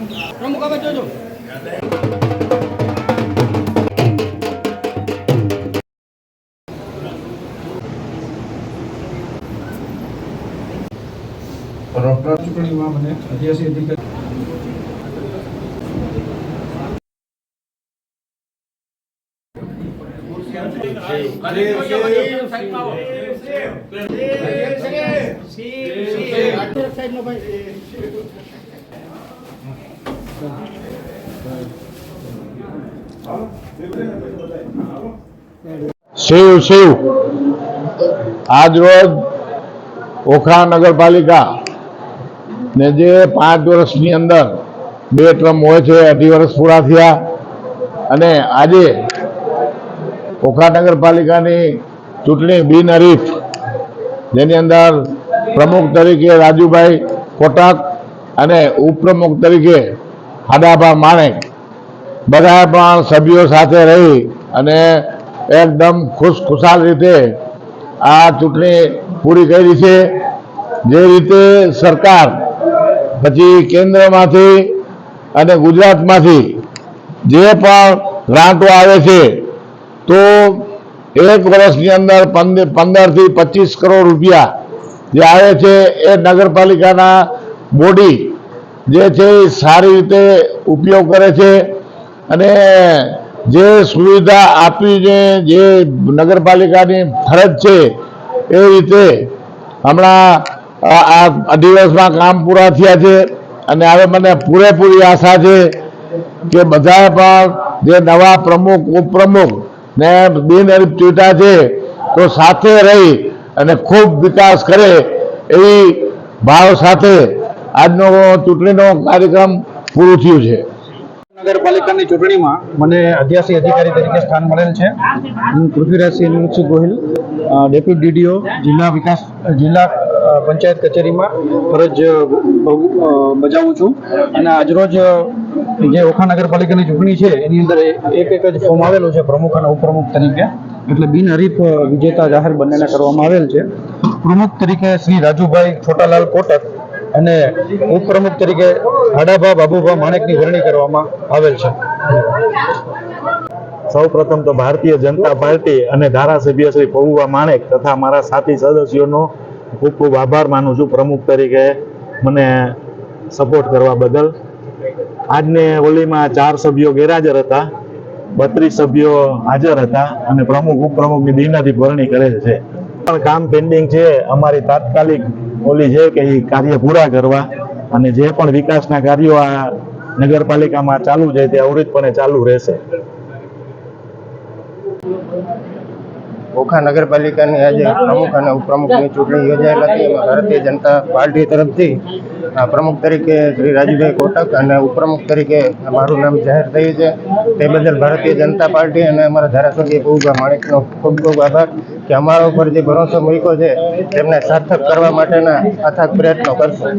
પ્રમુખ આવે જોજો ચૂંટણીમાં મને અધ્યાસી અધિકારી શિવ શિવ. આજ રોજ ઓખા નગરપાલિકા ને જે પાંચ વર્ષની અંદર બે ટ્રમ હોય છે, અઢી વર્ષ પૂરા થયા અને આજે ઓખા નગરપાલિકાની ચૂંટણી બિનહરીફ, જેની અંદર પ્રમુખ તરીકે રાજુભાઈ કોટક અને ઉપપ્રમુખ તરીકે હાડાભા માણેક બધા પણ સભ્યો સાથે રહી અને એકદમ ખુશ ખુશાલ રીતે આ ચૂંટણી પૂરી કરી છે. જે રીતે સરકાર પછી કેન્દ્રમાંથી અને ગુજરાતમાંથી જે પણ ગ્રાન્ટો આવે છે, તો એક વર્ષની અંદર પંદર, પંદરથી પચીસ કરોડ રૂપિયા જે આવે છે એ નગરપાલિકાના બોડી જે છે એ સારી રીતે ઉપયોગ કરે છે. અને જે સુવિધા આપવી છે જે નગરપાલિકાની ફરજ છે, એ રીતે હમણાં આ દિવસમાં કામ પૂરા થયા છે અને હવે મને પૂરેપૂરી આશા છે કે બધા પણ જે નવા પ્રમુખ, ઉપપ્રમુખ ને બિનહરીફ ચૂંટા છે, તો સાથે રહી અને ખૂબ વિકાસ કરે એવી ભાવ સાથે આજનો ચૂંટણીનો કાર્યક્રમ પૂરું થયું છે. નગરપાલિકાની ચૂંટણીમાં મને અધ્યાસી અધિકારી તરીકે સ્થાન મળેલ છે. હું પૃથ્વીરાજસિંહ નિવૃત્તસિંહ ગોહિલ અ, ડેપ્યુટી ડીડીઓ જિલ્લા વિકાસ જિલ્લા પંચાયત કચેરીમાં ફરજ બજાવું છું. અને આજરોજ જે ઓખા નગરપાલિકાની ચૂંટણી છે એની અંદર એક એક જ ફોર્મ આવેલું છે પ્રમુખ અને ઉપપ્રમુખ તરીકે. એટલે બિનહરીફ વિજેતા જાહેર બંનેને કરવામાં આવેલ છે. પ્રમુખ તરીકે શ્રી રાજુભાઈ છોટાલાલ કોટક અને ઉપપ્રમુખ તરીકે હાડાભા બાબુભા માણેકની વરણી કરવામાં આવેલ છે. સૌ પ્રથમ તો ભારતીય જનતા પાર્ટી અને ધારાસભ્ય શ્રી પબુભા માણેક તથા મારા સાથી સદસ્યોનો ખૂબ ખૂબ આભાર માનું છું પ્રમુખ તરીકે મને સપોર્ટ કરવા બદલ. આજને હોલીમાં ચાર સભ્યો ગેરહાજર હતા, બત્રીસ સભ્યો હાજર હતા અને પ્રમુખ ઉપપ્રમુખની દિનથી વરણી કરેલ છે. પણ કામ પેન્ડિંગ છે. અમારી તાત્કાલિક ઓલી છે કે એ કાર્ય પૂરા કરવા અને જે પણ વિકાસના કાર્યો આ નગરપાલિકામાં ચાલુ છે તે અવરિતપણે ચાલુ રહેશે. ઓખા નગરપાલિકાની આજે પ્રમુખ અને ઉપપ્રમુખની ચૂંટણી યોજાયેલ હતી. એમાં ભારતીય જનતા પાર્ટી તરફથી પ્રમુખ તરીકે શ્રી રાજુભાઈ કોટક અને ઉપપ્રમુખ તરીકે મારું નામ જાહેર થયું છે. તે બદલ ભારતીય જનતા પાર્ટી અને અમારા ધારાસભ્ય પૌભા માણેકનો ખૂબ ખૂબ આભાર કે અમારા ઉપર જે ભરોસો મૂક્યો છે, તેમને સાર્થક કરવા માટેના અથાગ પ્રયત્નો કરશે.